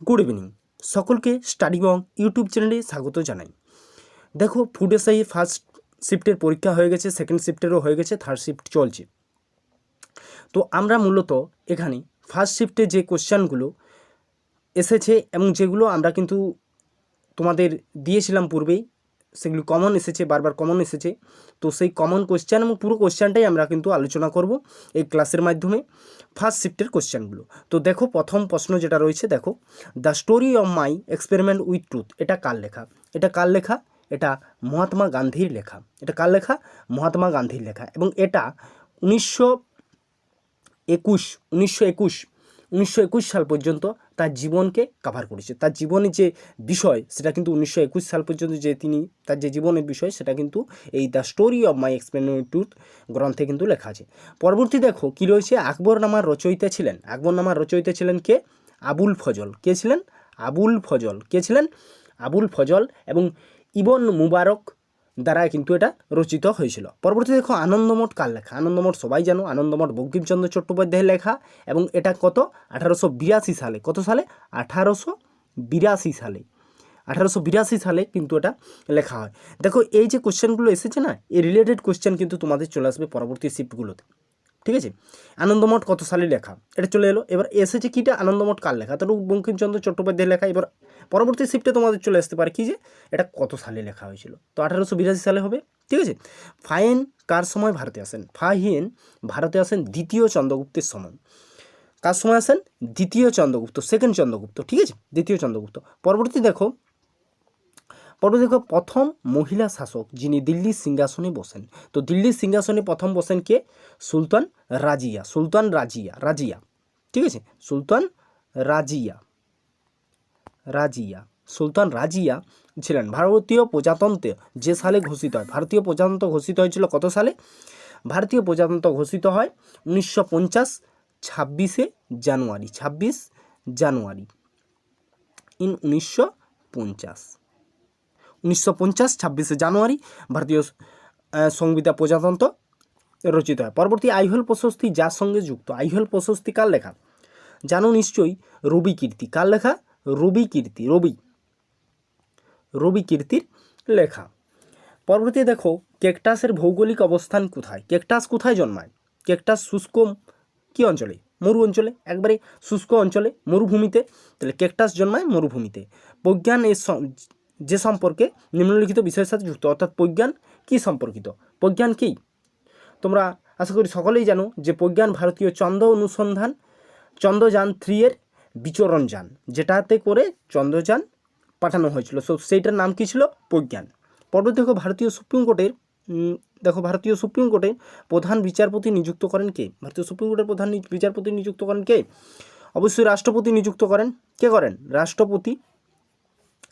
Good evening সকলকে study বং YouTube চ্যানেলে স্বাগত জানাই। দেখো ফুড এসআই ফার্স্ট শিফটের পরীক্ষা হয়ে গেছে সেকেন্ড শিফটেরও হয়ে গেছে থার্ড শিফট চলছে। তো আমরা মূলত এখানে ফার্স্ট শিফটে যে কোশ্চানগুলো এসেছে এবং যেগুলো আমরা কিন্তু তোমাদের দিয়েছিলাম পূর্বেই সেগুলো কমন এসেছে, বারবার কমন এসেছে। তো সেই কমন কোশ্চেন এবং পুরো কোশ্চেনটাই আমরা কিন্তু আলোচনা করব এই ক্লাসের মাধ্যমে ফার্স্ট শিফটের কোশ্চেনগুলো তো দেখো, প্রথম প্রশ্ন যেটা রয়েছে, দেখো the story of my experiment with truth এটা কার লেখা? এটা কার লেখা? এটা মহাত্মা গান্ধীর লেখা। এটা কার লেখা? মহাত্মা গান্ধীর লেখা। এবং এটা উনিশশো একুশ উনিশশো একুশ উনিশশো একুশ সাল পর্যন্ত তার জীবনকে কাভার করেছে। তার জীবনের যে বিষয়, সেটা কিন্তু উনিশশো একুশ সাল পর্যন্ত যে তিনি, তার যে জীবনের বিষয়, সেটা কিন্তু এই the story of my experiment truth গ্রন্থে কিন্তু লেখা আছে। পরবর্তী দেখো, কী রয়েছে? আকবর নামার রচয়িতা ছিলেন। আকবর নামার রচয়িতা ছিলেন কে? আবুল ফজল। কে ছিলেন? আবুল ফজল। কে ছিলেন? আবুল ফজল এবং ইবন মুবারক দ্বারা কিন্তু এটা রচিত হয়েছিল। পরবর্তী দেখো আনন্দমঠ কার লেখা? আনন্দমঠ সবাই জানো, আনন্দমঠ বঙ্কিমচন্দ্র চট্টোপাধ্যায়ের লেখা এবং এটা কত? আঠারোশো বিরাশি সালে। কত সালে? আঠারোশো বিরাশি সালে। আঠারোশো বিরাশি সালে কিন্তু এটা লেখা হয়। দেখো এই যে কোশ্চেনগুলো এসেছে না, এই রিলেটেড কোশ্চেন কিন্তু তোমাদের চলে আসবে পরবর্তী শিফটগুলোতে ঠিক আছে? আনন্দমঠ কত সালে লেখা? এটা চলে এলো। এবার এসেছে কিটা? আনন্দমঠ কার লেখা? তো বঙ্কিমচন্দ্র চট্টোপাধ্যায়ের লেখা। এবার পরবর্তী শিফটে তোমাদের চলে আসতে পারে কি যে, এটা কত সালে লেখা হয়েছিল? তো আঠারোশো বিরাশি সালে হবে। ঠিক আছে? ফাইন কার সময় ভারতে আসেন? ফাহিন ভারতে আসেন দ্বিতীয় চন্দ্রগুপ্তের সময়। কার সময় আসেন? দ্বিতীয় চন্দ্রগুপ্ত সেকেন্ড চন্দ্রগুপ্ত। ঠিক আছে? দ্বিতীয় চন্দ্রগুপ্ত। পরবর্তী দেখো পরবর্তী প্রথম মহিলা শাসক যিনি দিল্লির সিংহাসনে বসেন। তো দিল্লির সিংহাসনে প্রথম বসেন কে? সুলতান রাজিয়া সুলতান রাজিয়া রাজিয়া। ঠিক আছে? সুলতান রাজিয়া রাজিয়া, সুলতান রাজিয়া ছিলেন। ভারতীয় প্রজাতন্ত্রে যে সালে ঘোষিত হয়, ভারতীয় প্রজাতন্ত্র ঘোষিত হয়েছিল কত সালে? ভারতীয় প্রজাতন্ত্র ঘোষিত হয় উনিশশো পঞ্চাশ ছাব্বিশে জানুয়ারি, ছাব্বিশ জানুয়ারি, ইন উনিশশো পঞ্চাশ। উনিশশো পঞ্চাশ, ছাব্বিশে জানুয়ারি, ভারতীয় সংবিধা প্রজাতন্ত্র রচিত হয়। পরবর্তী আইহল প্রশস্তি যার সঙ্গে যুক্ত? আইহল প্রশস্তি কার লেখা? জানো নিশ্চয়ই, রবি কীর্তি। কার লেখা? রবি কীর্তি, রবি। রবি কীর্তির লেখা। পরবর্তী দেখো, কেকটাসের ভৌগোলিক অবস্থান কোথায়? কেকটাস কোথায় জন্মায়? কেকটাস শুষ্ক কি অঞ্চলে? মরু অঞ্চলে। একবারে শুষ্ক অঞ্চলে, মরুভূমিতে। তাহলে কেকটাস জন্মায় মরুভূমিতে। প্রজ্ঞান এর যে সম্পর্কে নিম্নলিখিত বিষয়ের সাথে যুক্ত, অর্থাৎ প্রজ্ঞান কি সম্পর্কিত? প্রজ্ঞান কি? তোমরা আশা করি সকলেই জানো যে প্রজ্ঞান ভারতীয় চন্দ্র অনুসন্ধান, চন্দ্রযান থ্রি এর বিচরণ যান, যেটাতে করে চন্দ্রযান পাঠানো হয়েছিল। সো সেইটার নাম কী ছিল? প্রজ্ঞান। পরবর্তী দেখো, ভারতীয় সুপ্রিম কোর্টের দেখো, ভারতীয় সুপ্রিম কোর্টে প্রধান বিচারপতি নিযুক্ত করেন কে? ভারতীয় সুপ্রিম কোর্টের প্রধান বিচারপতি নিযুক্ত করেন কে? অবশ্যই রাষ্ট্রপতি নিযুক্ত করেন। কে করেন? রাষ্ট্রপতি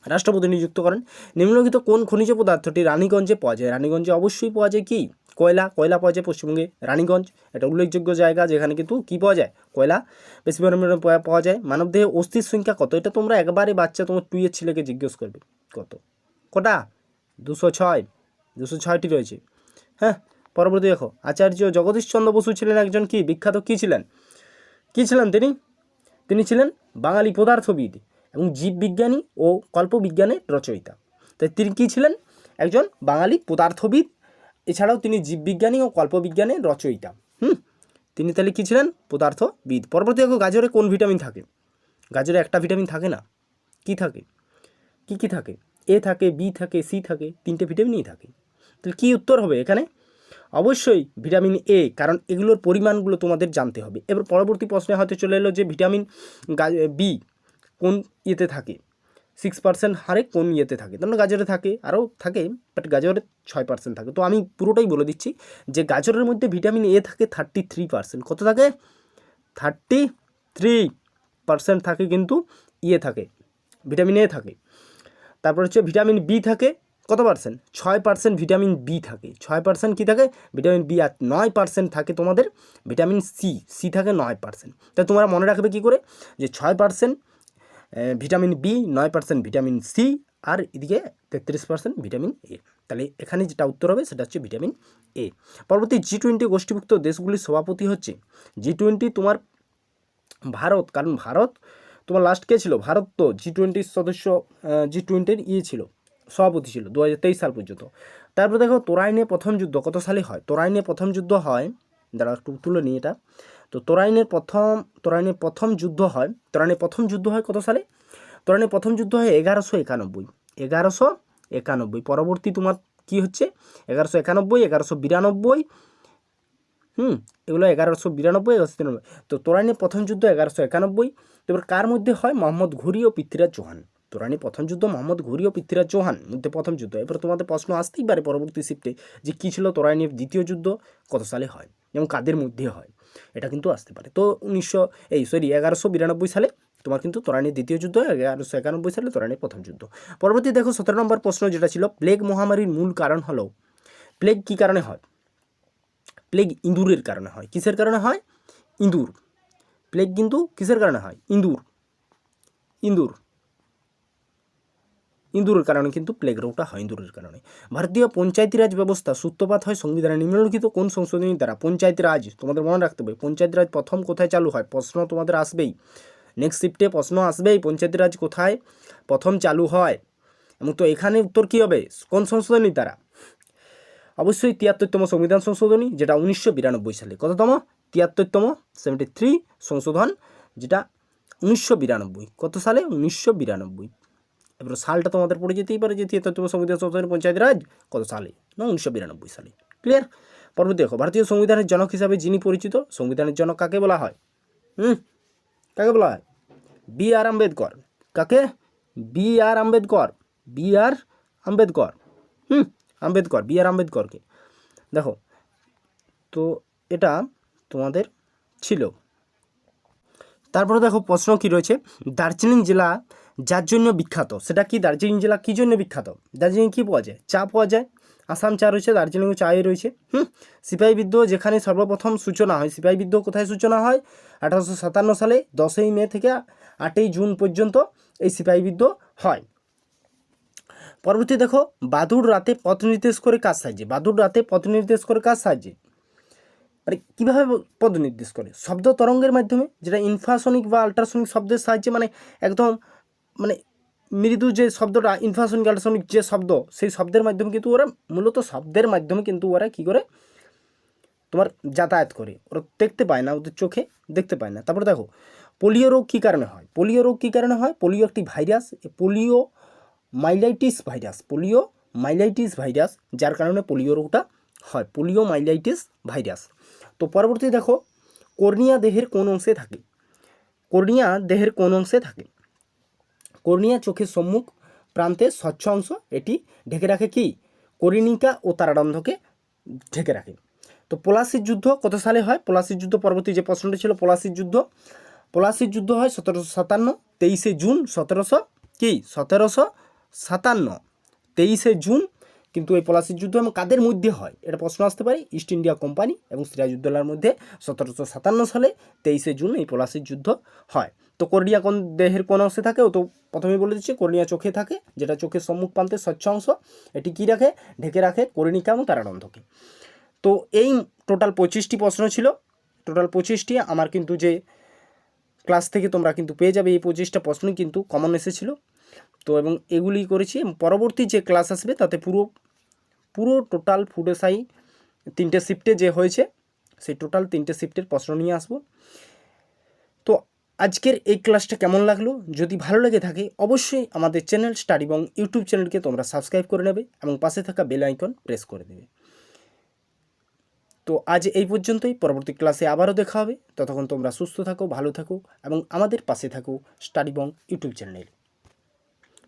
রাষ্ট্রপতি নিযুক্ত করেন। নিম্নলিখিত কোন খনিজ পদার্থটি রানীগঞ্জে পাওয়া যায়? রানীগঞ্জে অবশ্যই পাওয়া যায় কি? কয়লা। কয়লা পাওয়া যায় পশ্চিমবঙ্গে রানীগঞ্জ। এটা উল্লেখযোগ্য জায়গা যেখানে কিন্তু কী পাওয়া যায়? কয়লা। বেশি পরিমাণে পাওয়া- যায়। মানবদেহে অস্থির সংখ্যা কত? এটা তোমরা একবারে বাচ্চা তোমার টুয়ের ছেলেকে জিজ্ঞেস করবে। কত? কটা? দুশো ছয়। দুশো ছয়টি রয়েছে। হ্যাঁ পরবর্তী দেখো। আচার্য জগদীশচন্দ্র বসু ছিলেন একজন কি? বিখ্যাত কী ছিলেন? কী ছিলেন তিনি? তিনি ছিলেন বাঙালি পদার্থবিদ। এবং জীববিজ্ঞানী ও কল্পবিজ্ঞানের রচয়িতা। তাই তিনি কী ছিলেন? একজন বাঙালি পদার্থবিদ, এছাড়াও তিনি জীববিজ্ঞানী ও কল্পবিজ্ঞানের রচয়িতা। হুম, তিনি তাহলে কী ছিলেন? পদার্থবিদ। পরবর্তী দেখো, গাজরে কোন ভিটামিন থাকে? গাজরে একটা ভিটামিন থাকে না? কি থাকে? কি কি থাকে? এ থাকে, বি থাকে, সি থাকে, তিনটে ভিটামিনই থাকে। তাহলে কী উত্তর হবে এখানে? অবশ্যই ভিটামিন এ, কারণ এগুলোর পরিমাণগুলো তোমাদের জানতে হবে। এবার পরবর্তী প্রশ্নে হয়তো চলে এলো যে ভিটামিন বি কোন ইয়েতে থাকে? সিক্স পার্সেন্ট হারে কোন ইয়েতে থাকে? তেমন গাজরে থাকে, আরও থাকে বাট গাজরে ছয় পার্সেন্ট থাকে। তো আমি পুরোটাই বলে দিচ্ছি যে গাজরের মধ্যে ভিটামিন এ থাকে থার্টি থ্রি পার্সেন্ট কত থাকে? থার্টি থ্রি পার্সেন্ট থাকে কিন্তু ইয়ে থাকে ভিটামিন এ থাকে। তারপর হচ্ছে ভিটামিন বি থাকে, কত পার্সেন্ট ছয় পার্সেন্ট ভিটামিন বি থাকে। ছয় পার্সেন্ট কী থাকে? ভিটামিন বি আর নয় পার্সেন্ট থাকে তোমাদের ভিটামিন সি সি থাকে নয় পার্সেন্ট তাই তোমরা মনে রাখবে কী করে? যে ছয় পার্সেন্ট ভিটামিন বি, নয় পার্সেন্ট ভিটামিন সি আর এদিকে তেত্রিশ পার্সেন্ট ভিটামিন এ। তাহলে এখানে যেটা উত্তর হবে সেটা হচ্ছে ভিটামিন এ। পরবর্তী জি টোয়েন্টি গোষ্ঠীভুক্ত দেশগুলির সভাপতি হচ্ছে জি টোয়েন্টি তোমার ভারত। কারণ ভারত তোমার লাস্ট কে ছিল? ভারত তো জি টোয়েন্টির সদস্য জি টোয়েন্টির ইয়ে ছিল, সভাপতি ছিল দু হাজার তেইশ সাল পর্যন্ত। তারপর দেখো তোরাইনে প্রথম যুদ্ধ কত সালে হয়? তোরাইনে প্রথম যুদ্ধ হয় দাঁড়া একটু তুলে নিই এটা। তো তোরাইনের প্রথম তোরাইনের প্রথম যুদ্ধ হয়, তোরাইনের প্রথম যুদ্ধ হয় কত সালে? তোরাইনের প্রথম যুদ্ধ হয় এগারোশো একানব্বই এগারোশো একানব্বই। পরবর্তী তোমার কি হচ্ছে? এগারোশো একানব্বই, এগারোশো বিরানব্বই, হুম, এগুলো এগারোশো বিরানব্বই, এগারোশো তিরানব্বই। তো তোরাইনের প্রথম যুদ্ধ এগারোশো একানব্বই। এবার কার মধ্যে হয়? মোহাম্মদ ঘুরি ও পৃথ্বীরাজ চৌহান। তোরানি প্রথম যুদ্ধ মোহাম্মদ ঘুরি ও পৃথ্বীরাজ চৌহান মধ্যে প্রথম যুদ্ধ। এবার তোমাদের প্রশ্ন আসতেই পারে পরবর্তী শিফটে যে কী ছিল তোরাইনের দ্বিতীয় যুদ্ধ? কত সালে হয়? এবং কাদের মধ্যে হয়? এটা কিন্তু আসতে পারে। তো উনিশশো, এই সরি এগারোশো বিরানব্বই সালে তোমার কিন্তু তোরানির দ্বিতীয় যুদ্ধ, এগারোশো একানব্বই সালে তোরানির প্রথম যুদ্ধ। পরবর্তী দেখো সতেরো নম্বর প্রশ্ন যেটা ছিল প্লেগ মহামারীর মূল কারণ হলো প্লেগ কী কারণে হয়? প্লেগ ইঁদুরের কারণে হয়। কিসের কারণে হয়? ইঁদুর। প্লেগ কিন্তু কিসের কারণে হয়? ইঁদুর। ইঁদুর। ইঁদুরের কারণে কিন্তু প্লেগ রোগটা হয় ইঁদুরের কারণে। ভারতীয় পঞ্চায়েতি রাজ ব্যবস্থা সূত্রপাত হয় সংবিধানে নিম্নলিখিত কোন সংশোধনীর দ্বারা পঞ্চায়েতি রাজ, তোমাদের মনে রাখতে হবে, পঞ্চায়েতি রাজ প্রথম কোথায় চালু হয়? প্রশ্ন তোমাদের আসবেই। নেক্সট শিফটে প্রশ্ন আসবেই, পঞ্চায়েতি রাজ কোথায় প্রথম চালু হয়? এবং তো এখানে উত্তর কী হবে? কোন সংশোধনীর দ্বারা? অবশ্যই তিয়াত্তরতম সংবিধান সংশোধনী, যেটা উনিশশো বিরানব্বই সালে। কততম? তিয়াত্তরতম সেভেন্টি থ্রি সংশোধন, যেটা উনিশশো বিরানব্বই। কত সালে? উনিশশো বিরানব্বই। এবার সালটা তোমাদের পড়ে যেতেই পারে যে তিয়াত্তরতম সংবিধান সংশোধনী পঞ্চায়েত রাজ, কত সালে? না উনিশশো বিরানব্বই সালে। ক্লিয়ার পরবর্তী দেখো, ভারতীয় সংবিধানের জনক হিসাবে যিনি পরিচিত, সংবিধানের জনক কাকে বলা হয়? হুম? কাকে বলা হয়? B R Ambedkar. কাকে? B R Ambedkar. B R Ambedkar. হুম? আম্বেদকর, বি আর আম্বেদকরকে। দেখো, তো এটা তোমাদের ছিল। তারপরে দেখো প্রশ্ন কি রয়েছে? দার্জিলিং জেলা যার জন্য বিখ্যাত, সেটা কি দার্জিলিং জেলা কী জন্য বিখ্যাত? দার্জিলিং কী পাওয়া যায়? চা পাওয়া যায়, আসাম চা রয়েছে দার্জিলিংও চায়ে রয়েছে, হুম? সিপাহী বিদ্রোহ যেখানে সর্বপ্রথম সূচনা হয়, সিপাহী বিদ্রোহ কোথায় সূচনা হয়? আঠারোশো সাতান্ন সালে দশই মে থেকে আটই জুন পর্যন্ত এই সিপাহী বিদ্রোহ হয়। পরবর্তী দেখো বাদুর রাতে পথ নির্দেশ করে কাজ সাহায্যে বাদুর রাতে পথ নির্দেশ করে কাজ সাহায্যে মানে কীভাবে পদ নির্দেশ করে? শব্দ তরঙ্গের মাধ্যমে, যেটা ইনফ্রাসনিক বা আল্ট্রাসনিক শব্দের সাহায্যে মানে একদম মানে মৃদু যে শব্দটা আল্ট্রাসনিক যে শব্দ, সেই শব্দের মাধ্যমে কিন্তু ওরা, মূলত শব্দের মাধ্যমে কিন্তু ওরা কী করে? তোমার যাতায়াত করে। ওরা দেখতে পায় না ওদের চোখে, দেখতে পায় না। তারপরে দেখো পোলিও রোগ কী কারণে হয়? পোলিও রোগ কী কারণে হয়? পোলিও একটি virus polio myelitis virus polio myelitis virus যার কারণে পোলিও রোগটা হয়। পোলিও মাইলাইটিস ভাইরাস তো পরবর্তী দেখো কর্নিয়া দেহের কোন অংশে থাকে? কর্নিয়া দেহের কোন অংশে থাকে? কর্নিয়া চোখের সম্মুখ প্রান্তে স্বচ্ছ অংশ, এটি ঢেকে রাখে কি? করিণিকা ও তারারন্ধকে ঢেকে রাখে। তো পলাশির যুদ্ধ কত সালে হয়? পলাশির যুদ্ধ পরবর্তী যে প্রশ্নটি ছিল, পলাশির যুদ্ধ। পলাশির যুদ্ধ হয় সতেরোশো সাতান্ন, তেইশে জুন সতেরোশো, কি? সতেরোশো সাতান্ন, তেইশে জুন কিন্তু এই পলাশির যুদ্ধ এবং কাদের মধ্যে হয়, এটা প্রশ্ন আসতে পারে। ইস্ট ইন্ডিয়া কোম্পানি এবং সিরাজউদ্দৌলার মধ্যে সতেরোশো সাতান্ন সালে তেইশে জুন এই পলাশির যুদ্ধ হয়। তো কর্নিয়া কোন দেহের কোন অংশে থাকে? ও তো প্রথমেই বলে দিচ্ছি কর্নিয়া চোখে থাকে, যেটা চোখের সম্মুখ প্রান্তের স্বচ্ছ অংশ। এটি কী রাখে? ঢেকে রাখে কর্ণিকা এবং তারারন্ধকে তো এই টোটাল পঁচিশটি প্রশ্ন ছিল। টোটাল পঁচিশটি, আমার কিন্তু যে ক্লাস থেকে তোমরা কিন্তু পেয়ে যাবে এই পঁচিশটা প্রশ্নই কিন্তু কমন এসেছিল। তো এবং এগুলি করেছি পরবর্তী যে ক্লাস আসবে তাতে পুরো পুরো টোটাল ফুড এসআই তিনটে শিফটে যে হয়েছে, সেই টোটাল তিনটে শিফটের প্রশ্ন নিয়ে আসব। তো আজকের এই ক্লাসটা কেমন লাগল? যদি ভালো লেগে থাকে, অবশ্যই আমাদের চ্যানেল স্টাডি এবং ইউটিউব চ্যানেলকে তোমরা সাবস্ক্রাইব করে নেবে এবং পাশে থাকা বেল আইকন প্রেস করে দেবে। তো আজ এই পর্যন্তই, পরবর্তী ক্লাসে আবারও দেখা হবে। ততক্ষণ তোমরা সুস্থ থাকো, ভালো থাকো এবং আমাদের পাশে থাকো study Bong YouTube channel